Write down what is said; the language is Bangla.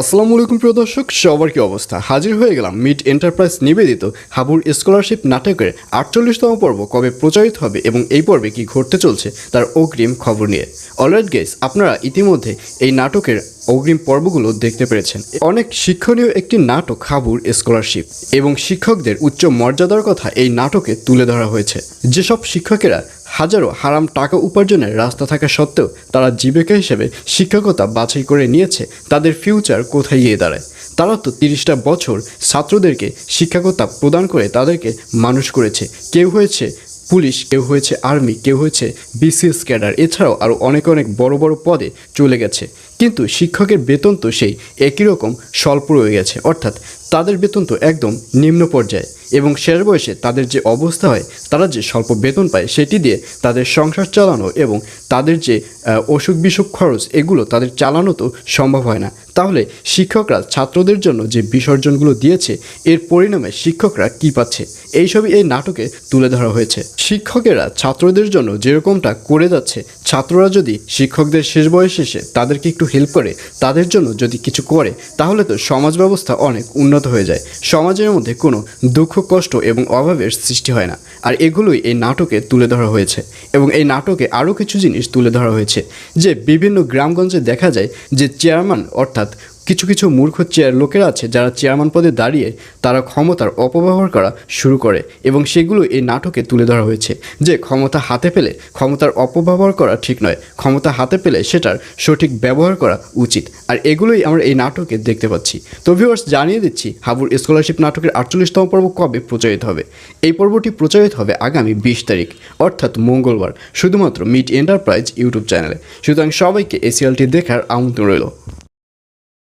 আসসালামু আলাইকুম প্রিয় দর্শক, সবার কি অবস্থা? হাজির হয়ে গেলাম মিড এন্টারপ্রাইজ নিবেদিত হাবুর স্কলারশিপ নাটকের আটচল্লিশতম পর্ব, কবে প্রচারিত হবে এবং এই পর্বে কি ঘটতে চলছে তার অগ্রিম খবর নিয়ে। অলরেড গেস আপনারা ইতিমধ্যে এই নাটকের অগ্রিম পর্বগুলো দেখতে পেরেছেন। অনেক শিক্ষণীয় একটি নাটক হাবুর স্কলারশিপ এবং শিক্ষকদের উচ্চ মর্যাদার কথা এই নাটকে তুলে ধরা হয়েছে। যেসব শিক্ষকেরা হাজারো হারাম টাকা উপার্জনের রাস্তা থাকা সত্ত্বেও তারা জীবিকা হিসেবে শিক্ষকতা বাছাই করে নিয়েছে তাদের ফিউচার কোথায় গিয়ে দাঁড়ায়? তারা তো তিরিশটা বছর ছাত্রদেরকে শিক্ষকতা প্রদান করে তাদেরকে মানুষ করেছে। কেউ হয়েছে পুলিশ, কেউ হয়েছে আর্মি কেউ হয়েছে বিসিএস ক্যাডার এছাড়াও আরও অনেক অনেক বড় বড় পদে চলে গেছে। কিন্তু শিক্ষকের বেতন তো সেই একই রকম স্বল্প রয়ে গেছে। অর্থাৎ তাদের বেতন তো একদম নিম্ন পর্যায়ে। এবং শেষ বয়সে তাদের যে অবস্থা হয়, তারা যে স্বল্প বেতন পায়, সেটি দিয়ে তাদের সংসার চালানো এবং তাদের যে অসুখ বিসুখ খরচ, এগুলো তাদের চালানো তো সম্ভব হয় না। তাহলে শিক্ষকরা ছাত্রদের জন্য যে বিসর্জনগুলো দিয়েছে, এর পরিণামে শিক্ষকরা কি পাচ্ছে? এইসবই এই নাটকে তুলে ধরা হয়েছে। শিক্ষকেরা ছাত্রদের জন্য যেরকমটা করে যাচ্ছে, ছাত্ররা যদি শিক্ষকদের শেষ বয়সে এসে তাদেরকে একটু হেল্প করে, তাদের জন্য যদি কিছু করে, তাহলে তো সমাজ ব্যবস্থা অনেক উন্নত হয়ে যায়। সমাজের মধ্যে কোনো দুঃখ, কষ্ট এবং অভাবের সৃষ্টি হয় না। আর এগুলোই এই নাটকে তুলে ধরা হয়েছে এবং এই নাটকে আরও কিছু জিনিস তুলে ধরা হয়েছে। যে বিভিন্ন গ্রামগঞ্জে দেখা যায় যে চেয়ারম্যান অর্থাৎ কিছু কিছু মূর্খ চেয়ার লোকেরা আছে যারা চেয়ারম্যান পদে দাঁড়িয়ে তারা ক্ষমতার অপব্যবহার করা শুরু করে এবং সেগুলো এই নাটকে তুলে ধরা হয়েছে যে ক্ষমতা হাতে পেলে ক্ষমতার অপব্যবহার করা ঠিক নয়, ক্ষমতা হাতে পেলে সেটার সঠিক ব্যবহার করা উচিত। আর এগুলোই আমরা এই নাটকে দেখতে পাচ্ছি। তো ভিউয়ার্স জানিয়ে দিচ্ছি হাবুর স্কলারশিপ নাটকের আটচল্লিশতম পর্ব কবে প্রচারিত হবে? এই পর্বটি প্রচারিত হবে আগামী বিশ তারিখ, অর্থাৎ মঙ্গলবার, শুধুমাত্র মিট এন্টারপ্রাইজ ইউটিউব চ্যানেলে। সুতরাং সবাইকে এই সিরিয়ালটি দেখার আমন্ত্রণ রইল।